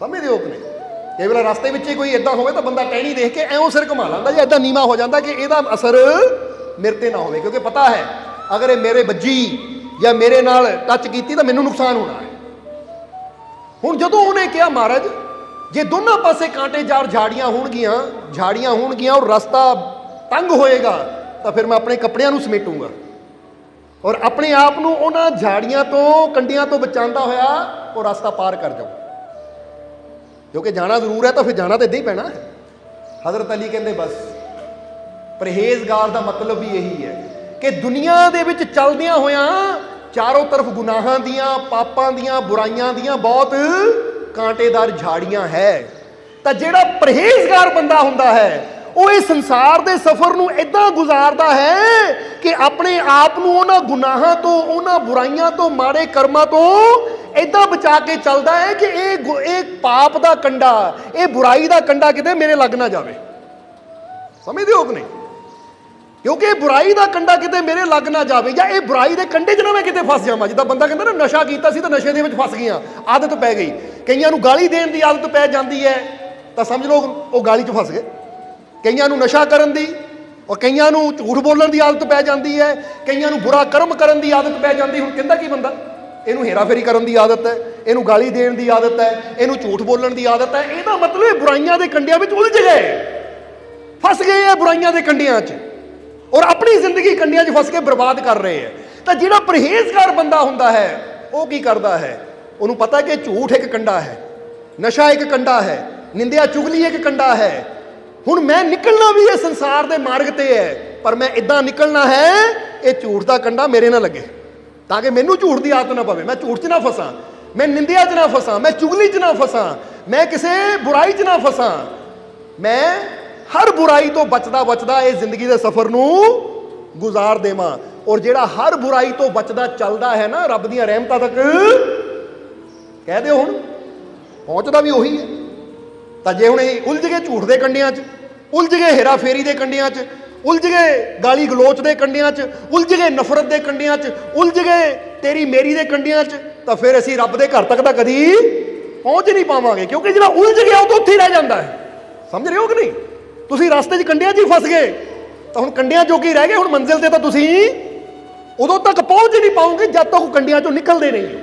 ਸਮਝਦੇ ਹੋ ਕਿ ਨਹੀਂ? ਕਈ ਵੇਲੇ ਰਸਤੇ ਵਿੱਚ ਹੀ ਕੋਈ ਇਦਾਂ ਹੋਵੇ ਤਾਂ ਬੰਦਾ ਟਹਿਣੀ ਦੇਖ ਕੇ ਐਉਂ ਸਿਰ ਘੁਮਾ ਲੈਂਦਾ ਜਾਂ ਇਦਾਂ ਨੀਵਾ ਹੋ ਜਾਂਦਾ ਕਿ ਇਹਦਾ ਅਸਰ ਮੇਰੇ ਤੇ ਨਾ ਹੋਵੇ, ਕਿਉਂਕਿ ਪਤਾ ਹੈ, ਅਗਰ ਇਹ ਮੇਰੇ ਵੱਜੀ ਜਾਂ ਮੇਰੇ ਨਾਲ ਟੱਚ ਕੀਤੀ ਤਾਂ ਮੈਨੂੰ ਨੁਕਸਾਨ ਹੋਣਾ ਹੈ। ਹੁਣ ਜਦੋਂ ਉਹਨੇ ਕਿਹਾ, ਮਹਾਰਾਜ, ਜੇ ਦੋਨਾਂ ਪਾਸੇ ਕਾਂਟੇ ਜਾਰ ਝਾੜੀਆਂ ਹੋਣਗੀਆਂ ਝਾੜੀਆਂ ਹੋਣਗੀਆਂ ਔਰ ਰਸਤਾ ਤੰਗ ਹੋਏਗਾ, ਤਾਂ ਫਿਰ ਮੈਂ ਆਪਣੇ ਕੱਪੜਿਆਂ ਨੂੰ ਸਮੇਟੂੰਗਾ। ਔਰ ਆਪਣੇ ਆਪ ਨੂੰ ਉਹਨਾਂ ਝਾੜੀਆਂ ਤੋਂ ਕੰਡੀਆਂ ਤੋਂ ਬਚਾਉਂਦਾ ਹੋਇਆ ਉਹ ਰਸਤਾ ਪਾਰ ਕਰ ਜਾਊ ਕਿਉਂਕਿ ਜਾਣਾ ਜ਼ਰੂਰ ਹੈ ਤਾਂ ਫਿਰ ਜਾਣਾ ਤਾਂ ਇੱਦਾਂ ਹੀ ਪੈਣਾ। ਹੈ ਹਜ਼ਰਤ ਅਲੀ ਕਹਿੰਦੇ ਬਸ। ਪਰਹੇਜ਼ਗਾਰ ਦਾ ਮਤਲਬ ਵੀ ਇਹੀ ਹੈ ਕਿ ਦੁਨੀਆ ਦੇ ਵਿੱਚ ਚੱਲਦਿਆਂ ਹੋਇਆਂ ਚਾਰੋਂ ਤਰਫ ਗੁਨਾਹਾਂ ਦੀਆਂ, ਪਾਪਾਂ ਦੀਆਂ, ਬੁਰਾਈਆਂ ਦੀਆਂ ਬਹੁਤ ਕਾਂਟੇਦਾਰ ਝਾੜੀਆਂ ਹੈ। ਤਾਂ ਜਿਹੜਾ ਪਰਹੇਜ਼ਗਾਰ ਬੰਦਾ ਹੁੰਦਾ ਹੈ ਉਹ ਇਹ ਸੰਸਾਰ ਦੇ ਸਫ਼ਰ ਨੂੰ ਇਦਾਂ ਗੁਜ਼ਾਰਦਾ ਹੈ ਕਿ ਆਪਣੇ ਆਪ ਨੂੰ ਉਹਨਾਂ ਗੁਨਾਹਾਂ ਤੋਂ, ਉਹਨਾਂ ਬੁਰਾਈਆਂ ਤੋਂ, ਮਾੜੇ ਕਰਮਾਂ ਤੋਂ ਇਦਾਂ ਬਚਾ ਕੇ ਚੱਲਦਾ ਹੈ ਕਿ ਇਹ ਗੁ- ਇਹ ਪਾਪ ਦਾ ਕੰਡਾ, ਇਹ ਬੁਰਾਈ ਦਾ ਕੰਡਾ ਕਿਤੇ ਮੇਰੇ ਲੱਗ ਨਾ ਜਾਵੇ। ਸਮਝਦੇ ਹੋ ਕਿ ਨਹੀਂ? ਕਿਉਂਕਿ ਇਹ ਬੁਰਾਈ ਦਾ ਕੰਡਾ ਕਿਤੇ ਮੇਰੇ ਲੱਗ ਨਾ ਜਾਵੇ ਜਾਂ ਇਹ ਬੁਰਾਈ ਦੇ ਕੰਡੇ 'ਚ ਨਾ ਮੈਂ ਕਿਤੇ ਫਸ ਜਾਵਾਂ। ਜਿੱਦਾਂ ਬੰਦਾ ਕਹਿੰਦਾ ਨਾ, ਨਸ਼ਾ ਕੀਤਾ ਸੀ ਤਾਂ ਨਸ਼ੇ ਦੇ ਵਿੱਚ ਫਸ ਗਿਆ ਆਦਤ ਪੈ ਗਈ। ਕਈਆਂ ਨੂੰ ਗਾਲੀ ਦੇਣ ਦੀ ਆਦਤ ਪੈ ਜਾਂਦੀ ਹੈ। ਤਾਂ ਸਮਝ ਲਓ, ਉਹ ਗਾਲੀ 'ਚ ਫਸ ਗਏ। ਕਈਆਂ ਨੂੰ ਨਸ਼ਾ ਕਰਨ ਦੀ ਔਰ ਕਈਆਂ ਨੂੰ ਝੂਠ ਬੋਲਣ ਦੀ ਆਦਤ ਪੈ ਜਾਂਦੀ ਹੈ, ਕਈਆਂ ਨੂੰ ਬੁਰਾ ਕਰਮ ਕਰਨ ਦੀ ਆਦਤ ਪੈ ਜਾਂਦੀ ਹੁਣ ਕਹਿੰਦਾ ਕੀ ਬੰਦਾ? ਇਹਨੂੰ ਹੇਰਾਫੇਰੀ ਕਰਨ ਦੀ ਆਦਤ ਹੈ, ਇਹਨੂੰ ਗਾਲੀ ਦੇਣ ਦੀ ਆਦਤ ਹੈ, ਇਹਨੂੰ ਝੂਠ ਬੋਲਣ ਦੀ ਆਦਤ ਹੈ। ਇਹਦਾ ਮਤਲਬ ਇਹ ਬੁਰਾਈਆਂ ਦੇ ਕੰਡਿਆਂ ਵਿੱਚ ਉਲਝ ਗਏ। ਫਸ ਗਏ ਆ ਬੁਰਾਈਆਂ ਦੇ ਕੰਡਿਆਂ 'ਚ। ਔਰ ਆਪਣੀ ਜ਼ਿੰਦਗੀ ਕੰਡਿਆਂ 'ਚ ਫਸ ਕੇ ਬਰਬਾਦ ਕਰ ਰਹੇ ਹੈ। ਤਾਂ ਜਿਹੜਾ ਪਰਹੇਜ਼ਗਾਰ ਬੰਦਾ ਹੁੰਦਾ ਹੈ, ਉਹ ਕੀ ਕਰਦਾ ਹੈ? ਉਹਨੂੰ ਪਤਾ ਕਿ ਝੂਠ ਇੱਕ ਕੰਡਾ ਹੈ, ਨਸ਼ਾ ਇੱਕ ਕੰਡਾ ਹੈ, ਨਿੰਦਿਆ ਚੁਗਲੀ ਇੱਕ ਕੰਡਾ ਹੈ। ਹੁਣ ਮੈਂ ਨਿਕਲਣਾ ਵੀ ਇਹ ਸੰਸਾਰ ਦੇ ਮਾਰਗ ਤੇ ਹੈ, ਪਰ ਮੈਂ ਇਦਾਂ ਨਿਕਲਣਾ ਹੈ, ਇਹ ਝੂਠ ਦਾ ਕੰਡਾ ਮੇਰੇ ਨਾਲ ਲੱਗੇ। ਤਾਂ ਕਿ ਮੈਨੂੰ ਝੂਠ ਦੀ ਆਦਤ ਨਾ ਪਵੇ, ਮੈਂ ਝੂਠ 'ਚ ਨਾ ਫਸਾਂ, ਮੈਂ ਨਿੰਦਿਆ 'ਚ ਨਾ ਫਸਾਂ, ਮੈਂ ਚੁਗਲੀ 'ਚ ਨਾ ਫਸਾਂ, ਮੈਂ ਕਿਸੇ ਬੁਰਾਈ 'ਚ ਨਾ ਫਸਾਂ। ਮੈਂ ਹਰ ਬੁਰਾਈ ਤੋਂ ਬਚਦਾ ਬਚਦਾ ਇਹ ਜ਼ਿੰਦਗੀ ਦੇ ਸਫ਼ਰ ਨੂੰ ਗੁਜ਼ਾਰ ਦੇਵਾਂ। ਔਰ ਜਿਹੜਾ ਹਰ ਬੁਰਾਈ ਤੋਂ ਬਚਦਾ ਚੱਲਦਾ ਹੈ ਨਾ, ਰੱਬ ਦੀਆਂ ਰਹਿਮਤਾਂ ਤੱਕ, ਕਹਿ ਦਿਓ ਹੁਣ, ਪਹੁੰਚਦਾ ਵੀ ਉਹੀ ਹੈ। ਤਾਂ ਜੇ ਹੁਣ ਇਹ ਉਲਝ ਗਏ ਝੂਠ ਦੇ ਕੰਡਿਆਂ 'ਚ ਉਲਝ ਗਏ ਹੇਰਾ ਫੇਰੀ ਦੇ ਕੰਡਿਆਂ 'ਚ, ਉਲਝ ਗਏ ਗਾਲੀ ਗਲੋਚ ਦੇ ਕੰਡਿਆਂ 'ਚ, ਉਲਝ ਗਏ ਨਫ਼ਰਤ ਦੇ ਕੰਡਿਆਂ 'ਚ, ਉਲਝ ਗਏ ਤੇਰੀ ਮੇਰੀ ਦੇ ਕੰਡਿਆਂ 'ਚ, ਤਾਂ ਫਿਰ ਅਸੀਂ ਰੱਬ ਦੇ ਘਰ ਤੱਕ ਤਾਂ ਕਦੀ ਪਹੁੰਚ ਨਹੀਂ ਪਾਵਾਂਗੇ, ਕਿਉਂਕਿ ਜਿਹੜਾ ਉਲਝ ਗਿਆ ਉਹ ਤਾਂ ਉੱਥੇ ਹੀ ਰਹਿ ਜਾਂਦਾ ਹੈ। ਸਮਝ ਰਹੇ ਹੋ ਕਿ ਨਹੀਂ? ਤੁਸੀਂ ਰਸਤੇ 'ਚ ਕੰਡਿਆਂ 'ਚ ਹੀ ਫਸ ਗਏ, ਤਾਂ ਹੁਣ ਕੰਡਿਆਂ ਜੋਗੇ ਹੀ ਰਹਿ ਗਏ? ਹੁਣ ਮੰਜ਼ਿਲ ਤੇ ਤਾਂ ਤੁਸੀਂ ਉਦੋਂ ਤੱਕ ਪਹੁੰਚ ਨਹੀਂ ਪਾਓਗੇ, ਜਦ ਤੱਕ ਉਹ ਕੰਡਿਆਂ 'ਚੋਂ ਨਿਕਲਦੇ ਨਹੀਂ ਹੋ।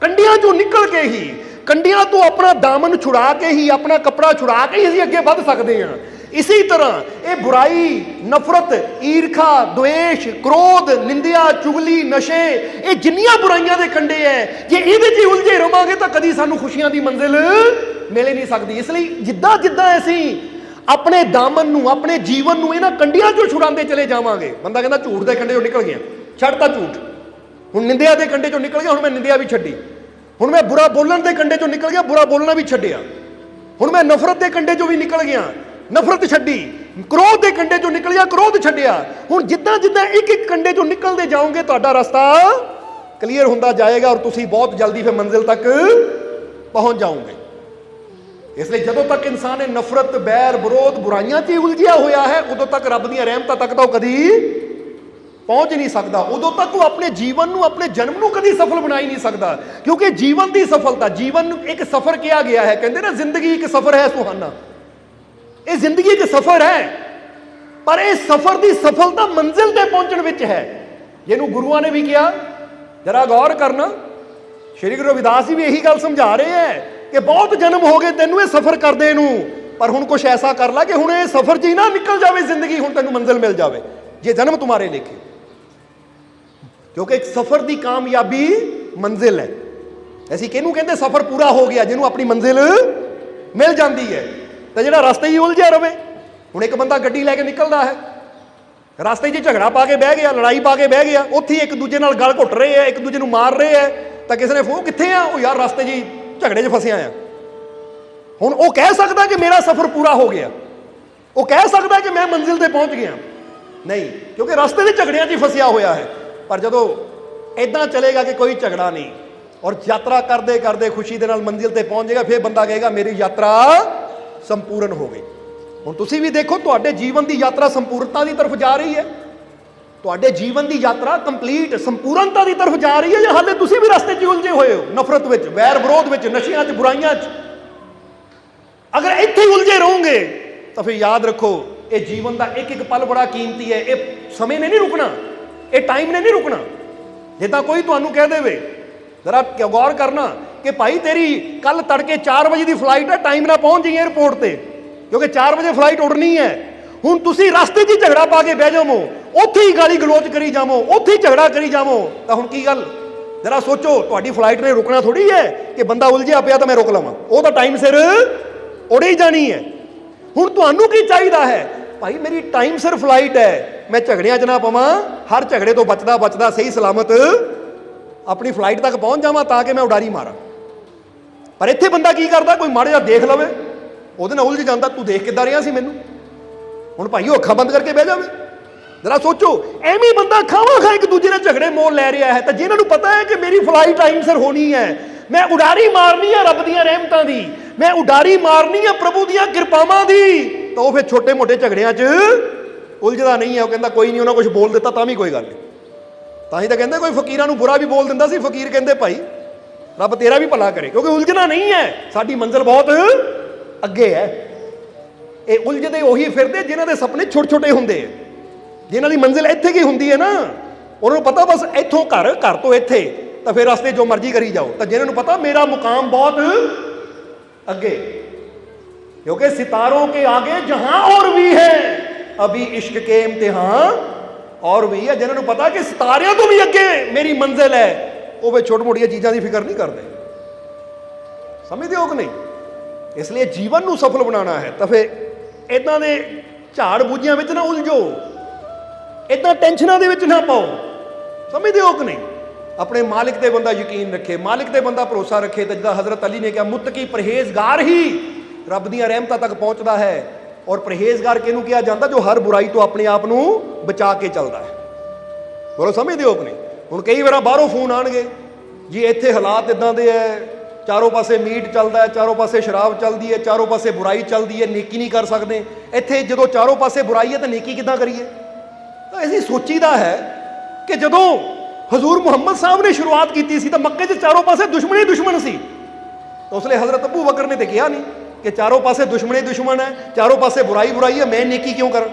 ਕੰਡਿਆਂ ਚੋਂ ਨਿਕਲ ਕੇ ਹੀ ਕੰਡਿਆਂ ਤੋਂ ਆਪਣਾ ਦਾਮਨ ਛੁਡਾ ਕੇ ਹੀ, ਆਪਣਾ ਕੱਪੜਾ ਛੁੜਾ ਕੇ ਹੀ ਅਸੀਂ ਅੱਗੇ ਵੱਧ ਸਕਦੇ ਹਾਂ। ਇਸੇ ਤਰ੍ਹਾਂ ਇਹ ਬੁਰਾਈ, ਨਫ਼ਰਤ, ਈਰਖਾ, ਦੁਵੇਸ਼, ਕ੍ਰੋਧ, ਨਿੰਦਿਆ, ਚੁਗਲੀ, ਨਸ਼ੇ, ਇਹ ਜਿੰਨੀਆਂ ਬੁਰਾਈਆਂ ਦੇ ਕੰਡੇ ਐ, ਜੇ ਇਹਦੇ 'ਚ ਉਲਝੇ ਰਵਾਂਗੇ ਤਾਂ ਕਦੀ ਸਾਨੂੰ ਖੁਸ਼ੀਆਂ ਦੀ ਮੰਜ਼ਿਲ ਮਿਲ ਨਹੀਂ ਸਕਦੀ। ਇਸ ਲਈ ਜਿੱਦਾਂ ਜਿੱਦਾਂ ਅਸੀਂ ਆਪਣੇ ਦਾਮਨ ਨੂੰ, ਆਪਣੇ ਜੀਵਨ ਨੂੰ ਇਹਨਾਂ ਕੰਡਿਆਂ ਚੋਂ ਛੁਡਾਉਂਦੇ ਚਲੇ ਜਾਵਾਂਗੇ। ਬੰਦਾ ਕਹਿੰਦਾ ਝੂਠ ਦੇ ਕੰਡੇ ਚੋਂ ਨਿਕਲ ਗਿਆ। ਛੱਡਤਾ ਝੂਠ। ਹੁਣ ਨਿੰਦਿਆ ਦੇ ਕੰਡੇ ਚੋਂ ਨਿਕਲ ਗਿਆ, ਹੁਣ ਮੈਂ ਨਿੰਦਿਆ ਵੀ ਛੱਡੀ। ਹੁਣ ਮੈਂ ਬੁਰਾ ਬੋਲਣ ਦੇ ਕੰਡੇ ਚੋਂ ਨਿਕਲ ਗਿਆ, ਬੁਰਾ ਬੋਲਣਾ ਵੀ ਛੱਡਿਆ। ਹੁਣ ਮੈਂ ਨਫ਼ਰਤ ਦੇ ਕੰਡੇ ਚੋਂ ਵੀ ਨਿਕਲ ਗਿਆ। ਨਫ਼ਰਤ ਛੱਡੀ, ਕ੍ਰੋਧ ਦੇ ਕੰਡੇ ਚੋਂ ਨਿਕਲ ਗਿਆ, ਕ੍ਰੋਧ ਛੱਡਿਆ। ਹੁਣ ਜਿੱਦਾਂ ਜਿੱਦਾਂ ਇੱਕ ਇੱਕ ਕੰਡੇ ਚੋਂ ਨਿਕਲਦੇ ਜਾਓਗੇ, ਤੁਹਾਡਾ ਰਸਤਾ ਕਲੀਅਰ ਹੁੰਦਾ ਜਾਏਗਾ ਔਰ ਤੁਸੀਂ ਬਹੁਤ ਜਲਦੀ ਫਿਰ ਮੰਜ਼ਿਲ ਤੱਕ ਪਹੁੰਚ ਜਾਓਗੇ। ਇਸ ਲਈ ਜਦੋਂ ਤੱਕ ਇਨਸਾਨ ਇਹ ਨਫ਼ਰਤ, ਬੈਰ, ਵਿਰੋਧ, ਬੁਰਾਈਆਂ 'ਚ ਹੀ ਉਲਝਿਆ ਹੋਇਆ ਹੈ, ਉਦੋਂ ਤੱਕ ਰੱਬ ਦੀਆਂ ਰਹਿਮਤਾਂ ਤੱਕ ਤਾਂ ਉਹ ਕਦੀ ਪਹੁੰਚ ਨਹੀਂ ਸਕਦਾ। ਉਦੋਂ ਤੱਕ ਉਹ ਆਪਣੇ ਜੀਵਨ ਨੂੰ, ਆਪਣੇ ਜਨਮ ਨੂੰ ਕਦੀ ਸਫਲ ਬਣਾ ਹੀ ਨਹੀਂ ਸਕਦਾ। ਕਿਉਂਕਿ ਜੀਵਨ ਦੀ ਸਫਲਤਾ, ਜੀਵਨ ਨੂੰ ਇੱਕ ਸਫਰ ਕਿਹਾ ਗਿਆ ਹੈ। ਕਹਿੰਦੇ ਨਾ, ਜ਼ਿੰਦਗੀ ਇੱਕ ਸਫਰ ਹੈ ਸੁਹਾਨਾ। ਇਹ ਜ਼ਿੰਦਗੀ ਇੱਕ ਸਫਰ ਹੈ। ਪਰ ਇਹ ਸਫਰ ਦੀ ਸਫਲਤਾ ਮੰਜ਼ਿਲ ਤੇ ਪਹੁੰਚਣ ਵਿੱਚ ਹੈ। ਜਿਹਨੂੰ ਗੁਰੂਆਂ ਨੇ ਵੀ ਕਿਹਾ, ਜਰਾ ਗੌਰ ਕਰਨਾ। ਸ਼੍ਰੀ ਗੁਰੂ ਰਵਿਦਾਸ ਜੀ ਵੀ ਇਹੀ ਗੱਲ ਸਮਝਾ ਰਹੇ ਹੈ ਕਿ ਬਹੁਤ ਜਨਮ ਹੋ ਗਏ ਤੈਨੂੰ ਇਹ ਸਫਰ ਕਰਦੇ ਨੂੰ। ਪਰ ਹੁਣ ਕੁਝ ਐਸਾ ਕਰ ਲੈ ਕਿ ਹੁਣ ਇਹ ਸਫਰ ਜੀ ਨਾ ਨਿਕਲ ਜਾਵੇ ਜ਼ਿੰਦਗੀ, ਹੁਣ ਤੈਨੂੰ ਮੰਜ਼ਿਲ ਮਿਲ ਜਾਵੇ। ਜੇ ਜਨਮ ਤੁਹਾਰੇ ਲਿਖੇ। ਕਿਉਂਕਿ ਇੱਕ ਸਫ਼ਰ ਦੀ ਕਾਮਯਾਬੀ ਮੰਜ਼ਿਲ ਹੈ। ਅਸੀਂ ਕਿਹਨੂੰ ਕਹਿੰਦੇ ਸਫ਼ਰ ਪੂਰਾ ਹੋ ਗਿਆ, ਜਿਹਨੂੰ ਆਪਣੀ ਮੰਜ਼ਿਲ ਮਿਲ ਜਾਂਦੀ ਹੈ। ਤਾਂ ਜਿਹੜਾ ਰਸਤੇ ਹੀ ਉਲਝਿਆ ਰਵੇ, ਹੁਣ ਇੱਕ ਬੰਦਾ ਗੱਡੀ ਲੈ ਕੇ ਨਿਕਲਦਾ ਹੈ। ਰਸਤੇ 'ਚ ਝਗੜਾ ਪਾ ਕੇ ਬਹਿ ਗਿਆ, ਲੜਾਈ ਪਾ ਕੇ ਬਹਿ ਗਿਆ, ਉੱਥੇ ਹੀ ਇੱਕ ਦੂਜੇ ਨਾਲ ਗਲ ਘੁੱਟ ਰਹੇ ਆ ਇੱਕ ਦੂਜੇ ਨੂੰ ਮਾਰ ਰਹੇ ਆ ਤਾਂ ਕਿਸੇ ਨੇ ਫੋਨ ਕਿੱਥੇ ਆ? ਉਹ ਯਾਰ ਰਸਤੇ 'ਚ ਹੀ ਝਗੜੇ 'ਚ ਫਸਿਆ ਆ। ਹੁਣ ਉਹ ਕਹਿ ਸਕਦਾ ਕਿ ਮੇਰਾ ਸਫ਼ਰ ਪੂਰਾ ਹੋ ਗਿਆ। ਉਹ ਕਹਿ ਸਕਦਾ ਕਿ ਮੈਂ ਮੰਜ਼ਿਲ ਤੇ ਪਹੁੰਚ ਗਿਆ। ਨਹੀਂ, ਕਿਉਂਕਿ ਰਸਤੇ ਦੇ ਝਗੜਿਆਂ 'ਚ ਹੀ ਫਸਿਆ ਹੋਇਆ ਹੈ। ਪਰ ਜਦੋਂ ਇਦਾਂ ਚਲੇਗਾ ਕਿ ਕੋਈ ਝਗੜਾ ਨਹੀਂ ਔਰ ਯਾਤਰਾ ਕਰਦੇ ਕਰਦੇ ਖੁਸ਼ੀ ਦੇ ਨਾਲ ਮੰਜ਼ਿਲ ਤੇ ਪਹੁੰਚ ਜਾਏਗਾ, ਫਿਰ ਬੰਦਾ ਕਹੇਗਾ, ਮੇਰੀ ਯਾਤਰਾ ਸੰਪੂਰਨ ਹੋ ਗਈ। ਹੁਣ ਤੁਸੀਂ ਵੀ ਦੇਖੋ, ਤੁਹਾਡੇ ਜੀਵਨ ਦੀ ਯਾਤਰਾ ਸੰਪੂਰਨਤਾ ਦੀ ਤਰਫ ਜਾ ਰਹੀ ਹੈ। ਤੁਹਾਡੇ ਜੀਵਨ ਦੀ ਯਾਤਰਾ ਕੰਪਲੀਟ ਸੰਪੂਰਨਤਾ ਦੀ ਤਰਫ ਜਾ ਰਹੀ ਹੈ ਜਾਂ ਹਾਲੇ ਤੁਸੀਂ ਵੀ ਰਸਤੇ 'ਚ ਉਲਝੇ ਹੋਏ ਹੋ? ਨਫ਼ਰਤ ਵਿੱਚ, ਵੈਰ ਵਿਰੋਧ ਵਿੱਚ, ਨਸ਼ਿਆਂ 'ਚ, ਬੁਰਾਈਆਂ 'ਚ। ਅਗਰ ਇੱਥੇ ਉਲਝੇ ਰਹੋਗੇ, ਤਾਂ ਫਿਰ ਯਾਦ ਰੱਖੋ, ਇਹ ਜੀਵਨ ਦਾ ਇੱਕ ਇੱਕ ਪਲ ਬੜਾ ਕੀਮਤੀ ਹੈ। ਇਹ ਸਮੇਂ ਨੇ ਨਹੀਂ ਰੁਕਣਾ। ਇਹ ਟਾਈਮ ਨੇ ਨਹੀਂ ਰੁਕਣਾ। ਜੇ ਤਾਂ ਕੋਈ ਤੁਹਾਨੂੰ ਕਹਿ ਦੇਵੇ, ਜ਼ਰਾ ਗੌਰ ਕਰਨਾ ਕਿ ਭਾਈ ਤੇਰੀ ਕੱਲ ਤੜਕੇ 4 ਵਜੇ ਦੀ ਫਲਾਈਟ ਹੈ ਟਾਈਮ ਨਾਲ ਪਹੁੰਚ ਜਾਈਂ 에ਅਰਪੋਰਟ ਤੇ, ਕਿਉਂਕਿ 4 ਵਜੇ ਫਲਾਈਟ ਉਡਣੀ ਹੈ। ਹੁਣ ਤੁਸੀਂ ਰਸਤੇ 'ਚ ਹੀ ਝਗੜਾ ਪਾ ਕੇ ਬਹਿ ਜਾਵੋ, ਉੱਥੇ ਹੀ ਗਾਲੀ ਗਲੋਚ ਕਰੀ ਜਾਵੋ, ਉੱਥੇ ਹੀ ਝਗੜਾ ਕਰੀ ਜਾਵੋ, ਤਾਂ ਹੁਣ ਕੀ ਗੱਲ? ਜ਼ਰਾ ਸੋਚੋ, ਤੁਹਾਡੀ ਫਲਾਈਟ ਨੇ ਰੁਕਣਾ ਥੋੜੀ ਹੈ ਕਿ ਬੰਦਾ ਉਲਝਿਆ ਪਿਆ ਤਾਂ ਮੈਂ ਰੁਕ ਲਵਾਂ। ਉਹ ਤਾਂ ਟਾਈਮ ਸਿਰ ਉੜੇ ਹੀ ਜਾਣੀ ਹੈ। ਹੁਣ ਤੁਹਾਨੂੰ ਕੀ ਚਾਹੀਦਾ ਹੈ? ਭਾਈ ਮੇਰੀ ਟਾਈਮ ਸਿਰ ਫਲਾਈਟ ਹੈ। ਮੈਂ ਝਗੜਿਆਂ 'ਚ ਨਾ ਪਵਾਂ, ਹਰ ਝਗੜੇ ਤੋਂ ਬਚਦਾ ਬਚਦਾ ਸਹੀ ਸਲਾਮਤ ਆਪਣੀ ਫਲਾਈਟ ਤੱਕ ਪਹੁੰਚ ਜਾਵਾਂ ਤਾਂ ਕਿ ਮੈਂ ਉਡਾਰੀ ਮਾਰਾਂ। ਪਰ ਇੱਥੇ ਬੰਦਾ ਕੀ ਕਰਦਾ, ਕੋਈ ਮਾੜਾ ਜਿਹਾ ਦੇਖ ਲਵੇ। ਉਹਦੇ ਨਾਲ ਉਲਝ ਜਾਂਦਾ, ਤੂੰ ਦੇਖ ਕਿੱਦਾਂ ਰਿਹਾ ਸੀ ਮੈਨੂੰ? ਹੁਣ ਭਾਈ ਉਹ ਅੱਖਾਂ ਬੰਦ ਕਰਕੇ ਬਹਿ ਜਾਵੇ। ਜ਼ਰਾ ਸੋਚੋ, ਐਵੇਂ ਬੰਦਾ ਖਾਵਾ ਖਾ ਇੱਕ ਦੂਜੇ ਨਾਲ ਝਗੜੇ ਮੋਲ ਲੈ ਰਿਹਾ ਹੈ। ਤਾਂ ਜਿਹਨਾਂ ਨੂੰ ਪਤਾ ਹੈ ਕਿ ਮੇਰੀ ਫਲਾਈਟ ਟਾਈਮ ਸਿਰ ਹੋਣੀ ਹੈ, ਮੈਂ ਉਡਾਰੀ ਮਾਰਨੀ ਹੈ ਰੱਬ ਦੀਆਂ ਰਹਿਮਤਾਂ ਦੀ, ਮੈਂ ਉਡਾਰੀ ਮਾਰਨੀ ਹੈ ਪ੍ਰਭੂ ਦੀਆਂ ਕਿਰਪਾਵਾਂ ਦੀ, ਤਾਂ ਉਹ ਫਿਰ ਛੋਟੇ-ਮੋਟੇ ਝਗੜਿਆਂ 'ਚ ਉਲਝਦਾ ਨਹੀਂ ਹੈ ਉਹ ਕਹਿੰਦਾ ਕੋਈ ਨਹੀਂ, ਉਹਨਾਂ ਕੁਝ ਬੋਲ ਦਿੱਤਾ ਤਾਂ ਵੀ ਕੋਈ ਗੱਲ ਨਹੀਂ। ਤਾਂ ਹੀ ਤਾਂ ਕਹਿੰਦੇ ਕੋਈ ਫਕੀਰਾਂ ਨੂੰ ਬੁਰਾ ਵੀ ਬੋਲ ਦਿੰਦਾ ਸੀ, ਫਕੀਰ ਕਹਿੰਦੇ ਭਾਈ, ਰੱਬ ਤੇਰਾ ਵੀ ਭਲਾ ਕਰੇ, ਕਿਉਂਕਿ ਉਲਝਣਾ ਨਹੀਂ ਹੈ, ਸਾਡੀ ਮੰਜ਼ਿਲ ਬਹੁਤ ਅੱਗੇ ਹੈ। ਇਹ ਉਲਝਦੇ ਉਹੀ ਫਿਰਦੇ ਜਿਨ੍ਹਾਂ ਦੇ ਸੁਪਨੇ ਛੋਟੇ ਛੋਟੇ ਹੁੰਦੇ ਆ। ਜਿਨ੍ਹਾਂ ਦੀ ਮੰਜ਼ਿਲ ਇੱਥੇ ਕੀ ਹੁੰਦੀ ਹੈ ਨਾ, ਉਹਨਾਂ ਨੂੰ ਪਤਾ ਬਸ ਇੱਥੋਂ ਘਰ ਘਰ ਤੋਂ ਇੱਥੇ, ਤਾਂ ਫਿਰ ਰਸਤੇ ਜੋ ਮਰਜ਼ੀ ਕਰੀ ਜਾਓ। ਤਾਂ ਜਿਨ੍ਹਾਂ ਨੂੰ ਪਤਾ ਮੇਰਾ ਮੁਕਾਮ ਬਹੁਤ ਅੱਗੇ, ਕਿਉਂਕਿ ਸਿਤਾਰੋਂ ਕੇ ਆਗੇ ਜਹਾਂ ਹੋਰ ਵੀ ਹੈ। ਅਭੀ ਇਸ਼ਕ ਕੇ ਇਮਤਿਹਾਨ। ਔਰ ਵੀ ਹੈ ਜਿਨ੍ਹਾਂ ਨੂੰ ਪਤਾ ਕਿ ਸਤਾਰਿਆਂ ਤੋਂ ਵੀ ਅੱਗੇ ਮੇਰੀ ਮੰਜ਼ਿਲ ਹੈ, ਉਹ ਵੇ ਛੋਟ ਮੋਟੀਆਂ ਚੀਜ਼ਾਂ ਦੀ ਫਿਕਰ ਨਹੀਂ ਕਰਦੇ। ਸਮਝਦੇ ਹੋ ਕਿ ਨਹੀਂ? ਇਸ ਲਈ ਜੀਵਨ ਨੂੰ ਸਫਲ ਬਣਾਉਣਾ ਹੈ। ਤਾਂ ਫੇ ਇਦਾਂ ਦੇ ਝਾੜ ਬੂਝਿਆਂ ਵਿੱਚ ਨਾ ਉਲਝੋ। ਇਦਾਂ ਟੈਨਸ਼ਨਾਂ ਦੇ ਵਿੱਚ ਨਾ ਪਾਓ। ਸਮਝਦੇ ਹੋ ਕਿ ਨਹੀਂ? ਆਪਣੇ ਮਾਲਿਕ ਤੇ ਬੰਦਾ ਯਕੀਨ ਰੱਖੇ, ਮਾਲਿਕ ਤੇ ਬੰਦਾ ਭਰੋਸਾ ਰੱਖੇ, ਤਾਂ ਜਿੱਦਾਂ ਹਜ਼ਰਤ ਅਲੀ ਨੇ ਕਿਹਾ, ਮੁੱਤਕੀ ਪਰਹੇਜ਼ਗਾਰ ਹੀ ਰੱਬ ਦੀਆਂ ਰਹਿਮਤਾਂ ਤੱਕ ਪਹੁੰਚਦਾ ਹੈ। ਔਰ ਪਰਹੇਜ਼ਗਾਰ ਕਿਹਨੂੰ ਕਿਹਾ ਜਾਂਦਾ ਜੋ ਹਰ ਬੁਰਾਈ ਤੋਂ ਆਪਣੇ ਆਪ ਨੂੰ ਬਚਾ ਕੇ ਚੱਲਦਾ ਹੈ? ਬੋਲੋ, ਸਮਝਦੇ ਹੋ ਕਿ ਨਹੀਂ ਹੁਣ ਕਈ ਵਾਰ ਬਾਹਰੋਂ ਫੋਨ ਆਣਗੇ, ਜੀ ਇੱਥੇ ਹਾਲਾਤ ਇਦਾਂ ਦੇ ਐ, ਚਾਰੋਂ ਪਾਸੇ ਮੀਟ ਚੱਲਦਾ ਹੈ, ਚਾਰੋਂ ਪਾਸੇ ਸ਼ਰਾਬ ਚੱਲਦੀ ਹੈ, ਚਾਰੋਂ ਪਾਸੇ ਬੁਰਾਈ ਚੱਲਦੀ ਹੈ, ਨੇਕੀ ਨਹੀਂ ਕਰ ਸਕਦੇ। ਇੱਥੇ ਜਦੋਂ ਚਾਰੋਂ ਪਾਸੇ ਬੁਰਾਈ ਹੈ ਤਾਂ ਨੇਕੀ ਕਿੱਦਾਂ ਕਰੀਏ? ਤਾਂ ਅਸੀਂ ਸੋਚੀਦਾ ਹੈ ਕਿ ਜਦੋਂ ਹਜ਼ੂਰ ਮੁਹੰਮਦ ਸਾਹਿਬ ਨੇ ਸ਼ੁਰੂਆਤ ਕੀਤੀ ਸੀ ਤਾਂ ਮੱਕੇ 'ਚ ਚਾਰੋਂ ਪਾਸੇ ਦੁਸ਼ਮਣ ਹੀ ਦੁਸ਼ਮਣ ਸੀ। ਤਾਂ ਉਸ ਲਈ ਹਜ਼ਰਤ ਅਬੂ ਬਕਰ ਨੇ ਤੇ ਕਿਹਾ ਨਹੀਂ। ਕਿ ਚਾਰੋਂ ਪਾਸੇ ਦੁਸ਼ਮਣੇ ਦੁਸ਼ਮਣ ਹੈ, ਚਾਰੋਂ ਪਾਸੇ ਬੁਰਾਈ ਬੁਰਾਈ ਹੈ, ਮੈਂ ਨੇਕੀ ਕਿਉਂ ਕਰਾਂ?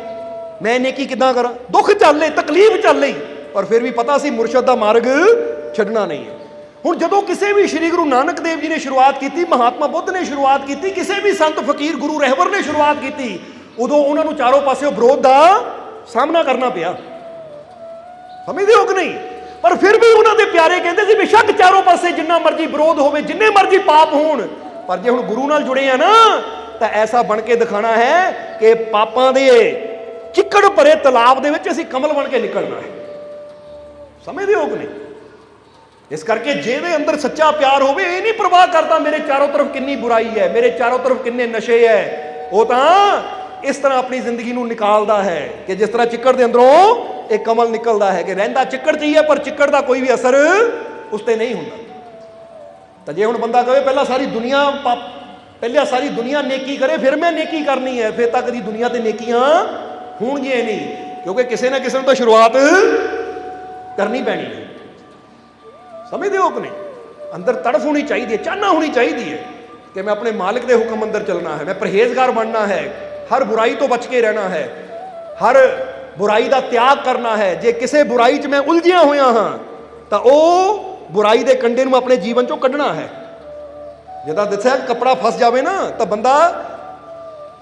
ਮੈਂ ਨੇਕੀ ਕਿੱਦਾਂ ਕਰਾਂ? ਦੁੱਖ ਚੱਲੇ ਤਕਲੀਫ ਚੱਲੇ ਪਰ ਫਿਰ ਵੀ ਪਤਾ ਸੀ ਮੁਰਸ਼ਦ ਦਾ ਮਾਰਗ ਛੱਡਣਾ ਨਹੀਂ ਹੈ। ਹੁਣ ਜਦੋਂ ਕਿਸੇ ਵੀ ਸ੍ਰੀ ਗੁਰੂ ਨਾਨਕ ਦੇਵ ਜੀ ਨੇ ਸ਼ੁਰੂਆਤ ਕੀਤੀ, ਮਹਾਤਮਾ ਬੁੱਧ ਨੇ ਸ਼ੁਰੂਆਤ ਕੀਤੀ, ਕਿਸੇ ਵੀ ਸੰਤ ਫਕੀਰ ਗੁਰੂ ਰਹਿਬਰ ਨੇ ਸ਼ੁਰੂਆਤ ਕੀਤੀ, ਉਦੋਂ ਉਹਨਾਂ ਨੂੰ ਚਾਰੋਂ ਪਾਸੇ ਵਿਰੋਧ ਦਾ ਸਾਹਮਣਾ ਕਰਨਾ ਪਿਆ। ਸਮਝਦੇ ਹੋ ਕਿ ਨਹੀਂ? ਪਰ ਫਿਰ ਵੀ ਉਹਨਾਂ ਦੇ ਪਿਆਰੇ ਕਹਿੰਦੇ ਸੀ ਬੇਸ਼ੱਕ ਚਾਰੋਂ ਪਾਸੇ ਜਿੰਨਾ ਮਰਜ਼ੀ ਵਿਰੋਧ ਹੋਵੇ, ਜਿੰਨੇ ਮਰਜ਼ੀ ਪਾਪ ਹੋਣ ਪਰ ਜੇ ਹੁਣ ਗੁਰੂ ਨਾਲ ਜੁੜੇ ਆ ਨਾ, ਤਾਂ ਐਸਾ ਬਣ ਕੇ ਦਿਖਾਣਾ ਹੈ ਕਿ ਪਾਪਾਂ ਦੇ ਚਿੱਕੜ ਭਰੇ ਤਲਾਬ ਦੇ ਵਿੱਚ ਅਸੀਂ ਕਮਲ ਬਣ ਕੇ ਨਿਕਲਣਾ ਹੈ। ਸਮਝਦੇ ਹੋ ਕਿ ਨਹੀਂ? ਇਸ ਕਰਕੇ ਜਿਹਦੇ ਅੰਦਰ ਸੱਚਾ ਪਿਆਰ ਹੋਵੇ, ਇਹ ਨਹੀਂ ਪ੍ਰਵਾਹ ਕਰਦਾ ਮੇਰੇ ਚਾਰੋਂ ਤਰਫ ਕਿੰਨੀ ਬੁਰਾਈ ਹੈ, ਮੇਰੇ ਚਾਰੋਂ ਤਰਫ ਕਿੰਨੇ ਨਸ਼ੇ ਹੈ। ਉਹ ਤਾਂ ਇਸ ਤਰ੍ਹਾਂ ਆਪਣੀ ਜ਼ਿੰਦਗੀ ਨੂੰ ਨਿਕਾਲਦਾ ਹੈ ਕਿ ਜਿਸ ਤਰ੍ਹਾਂ ਚਿੱਕੜ ਦੇ ਅੰਦਰੋਂ ਇਹ ਕਮਲ ਨਿਕਲਦਾ ਹੈ ਕਿ ਰਹਿੰਦਾ ਚਿੱਕੜ 'ਚ ਹੀ ਹੈ, ਪਰ ਚਿੱਕੜ ਦਾ ਕੋਈ ਵੀ ਅਸਰ ਉਸ ਤੇ ਨਹੀਂ ਹੁੰਦਾ। ਤਾਂ ਜੇ ਹੁਣ ਬੰਦਾ ਕਹੇ ਪਹਿਲਾਂ ਸਾਰੀ ਦੁਨੀਆ ਪਾਪ ਪਹਿਲਾਂ ਸਾਰੀ ਦੁਨੀਆ ਨੇਕੀ ਕਰੇ, ਫਿਰ ਮੈਂ ਨੇਕੀ ਕਰਨੀ ਹੈ। ਫਿਰ ਤਾਂ ਕਦੀ ਦੁਨੀਆ ਤੇ ਨੇਕੀਆਂ ਹੋਣਗੀਆਂ ਨਹੀਂ। ਕਿਉਂਕਿ ਕਿਸੇ ਨਾ ਕਿਸੇ ਨੂੰ ਤਾਂ ਸ਼ੁਰੂਆਤ ਕਰਨੀ ਪੈਣੀ ਹੈ। ਸਮਝਦੇ ਹੋ ਕਿ ਨਹੀਂ ਅੰਦਰ ਤੜਫ ਹੋਣੀ ਚਾਹੀਦੀ ਹੈ, ਚਾਹਨਾ ਹੋਣੀ ਚਾਹੀਦੀ ਹੈ ਕਿ ਮੈਂ ਆਪਣੇ ਮਾਲਕ ਦੇ ਹੁਕਮ ਅੰਦਰ ਚੱਲਣਾ ਹੈ। ਮੈਂ ਪਰਹੇਜ਼ਗਾਰ ਬਣਨਾ ਹੈ। ਹਰ ਬੁਰਾਈ ਤੋਂ ਬਚ ਕੇ ਰਹਿਣਾ ਹੈ। ਹਰ ਬੁਰਾਈ ਦਾ ਤਿਆਗ ਕਰਨਾ ਹੈ। ਜੇ ਕਿਸੇ ਬੁਰਾਈ 'ਚ ਮੈਂ ਉਲਝਿਆ ਹੋਇਆ ਹਾਂ, ਤਾਂ ਉਹ ਬੁਰਾਈ ਦੇ ਕੰਡੇ ਨੂੰ ਆਪਣੇ ਜੀਵਨ 'ਚੋਂ ਕੱਢਣਾ ਹੈ। ਜਿਹਦਾ ਦੱਸਿਆ ਕੱਪੜਾ ਫਸ ਜਾਵੇ ਨਾ, ਤਾਂ ਬੰਦਾ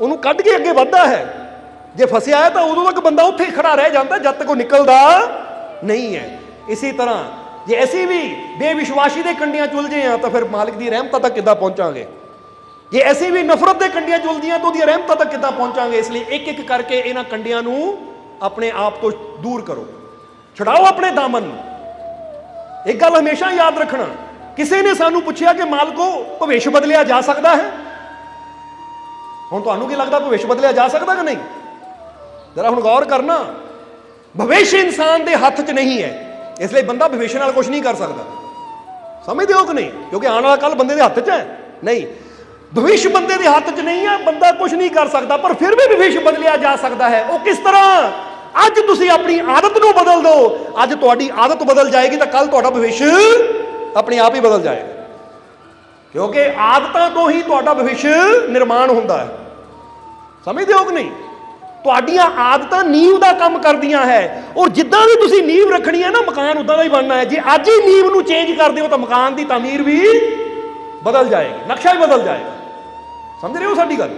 ਉਹਨੂੰ ਕੱਢ ਕੇ ਅੱਗੇ ਵੱਧਦਾ ਹੈ। ਜੇ ਫਸਿਆ ਹੈ ਤਾਂ ਉਦੋਂ ਤੱਕ ਬੰਦਾ ਉੱਥੇ ਹੀ ਖੜਾ ਰਹਿ ਜਾਂਦਾ, ਜਦ ਤੱਕ ਉਹ ਨਿਕਲਦਾ ਨਹੀਂ ਹੈ। ਇਸੇ ਤਰ੍ਹਾਂ ਜੇ ਅਸੀਂ ਵੀ ਬੇਵਿਸ਼ਵਾਸੀ ਦੇ ਕੰਡਿਆਂ 'ਚ ਉਲਝੇ ਆ ਤਾਂ ਫਿਰ ਮਾਲਕ ਦੀ ਰਹਿਮਤਾਂ ਤੱਕ ਕਿੱਦਾਂ ਪਹੁੰਚਾਂਗੇ? ਜੇ ਅਸੀਂ ਵੀ ਨਫ਼ਰਤ ਦੇ ਕੰਡਿਆਂ 'ਚ ਉਲਝੀਆਂ ਤਾਂ ਉਹਦੀਆਂ ਰਹਿਮਤਾਂ ਤੱਕ ਕਿੱਦਾਂ ਪਹੁੰਚਾਂਗੇ? ਇਸ ਲਈ ਇੱਕ ਇੱਕ ਕਰਕੇ ਇਹਨਾਂ ਕੰਡਿਆਂ ਨੂੰ ਆਪਣੇ ਆਪ ਤੋਂ ਦੂਰ ਕਰੋ। ਛਡਾਓ ਆਪਣੇ ਦਾਮਨ ਨੂੰ। ਇੱਕ ਗੱਲ ਹਮੇਸ਼ਾ ਯਾਦ ਰੱਖਣਾ, ਕਿਸੇ ਨੇ ਸਾਨੂੰ ਪੁੱਛਿਆ ਕਿ ਮਾਲਕੋ ਭਵਿੱਖ ਬਦਲਿਆ ਜਾ ਸਕਦਾ ਹੈ? ਹੁਣ ਤੁਹਾਨੂੰ ਕੀ ਲੱਗਦਾ ਭਵਿੱਖ ਬਦਲਿਆ ਜਾ ਸਕਦਾ ਕਿ ਨਹੀਂ? ਜਰਾ ਹੁਣ ਗੌਰ ਕਰਨਾ ਭਵਿੱਖ ਇਨਸਾਨ ਦੇ ਹੱਥ 'ਚ ਨਹੀਂ ਹੈ, ਇਸ ਲਈ ਬੰਦਾ ਭਵਿੱਖ ਨਾਲ ਕੁਝ ਨਹੀਂ ਕਰ ਸਕਦਾ। ਸਮਝਦੇ ਹੋ ਕਿ ਨਹੀਂ? ਕਿਉਂਕਿ ਆਉਣ ਵਾਲਾ ਕੱਲ ਬੰਦੇ ਦੇ ਹੱਥ 'ਚ ਹੈ। ਨਹੀਂ ਭਵਿੱਖ ਬੰਦੇ ਦੇ ਹੱਥ 'ਚ ਨਹੀਂ ਹੈ ਬੰਦਾ ਕੁਝ ਨਹੀਂ ਕਰ ਸਕਦਾ, ਪਰ ਫਿਰ ਵੀ ਭਵਿੱਖ ਬਦਲਿਆ ਜਾ ਸਕਦਾ ਹੈ। ਉਹ ਕਿਸ ਤਰ੍ਹਾਂ? ਅੱਜ ਤੁਸੀਂ ਆਪਣੀ ਆਦਤ ਨੂੰ ਬਦਲ ਦਿਓ। ਅੱਜ ਤੁਹਾਡੀ ਆਦਤ ਬਦਲ ਜਾਏਗੀ ਤਾਂ ਕੱਲ ਤੁਹਾਡਾ ਭਵਿੱਖ ਆਪਣੇ ਆਪ ਹੀ ਬਦਲ ਜਾਏਗਾ। ਕਿਉਂਕਿ ਆਦਤਾਂ ਤੋਂ ਹੀ ਤੁਹਾਡਾ ਭਵਿੱਖ ਨਿਰਮਾਣ ਹੁੰਦਾ ਹੈ। ਸਮਝਦੇ ਹੋ ਕਿ ਨਹੀਂ? ਤੁਹਾਡੀਆਂ ਆਦਤਾਂ ਨੀਂਵ ਦਾ ਕੰਮ ਕਰਦੀਆਂ ਹੈ। ਔਰ ਜਿੱਦਾਂ ਵੀ ਤੁਸੀਂ ਨੀਂਵ ਰੱਖਣੀ ਹੈ ਨਾ, ਮਕਾਨ ਉਦਾਂ ਦਾ ਹੀ ਬਣਨਾ ਹੈ। ਜੇ ਅੱਜ ਹੀ ਨੀਂਵ ਨੂੰ ਚੇਂਜ ਕਰ ਦਿਓ ਤਾਂ ਮਕਾਨ ਦੀ ਤਾਮੀਰ ਵੀ ਬਦਲ ਜਾਏਗੀ। ਨਕਸ਼ਾ ਵੀ ਬਦਲ ਜਾਏਗਾ। ਸਮਝ ਰਹੇ ਹੋ ਸਾਡੀ ਗੱਲ?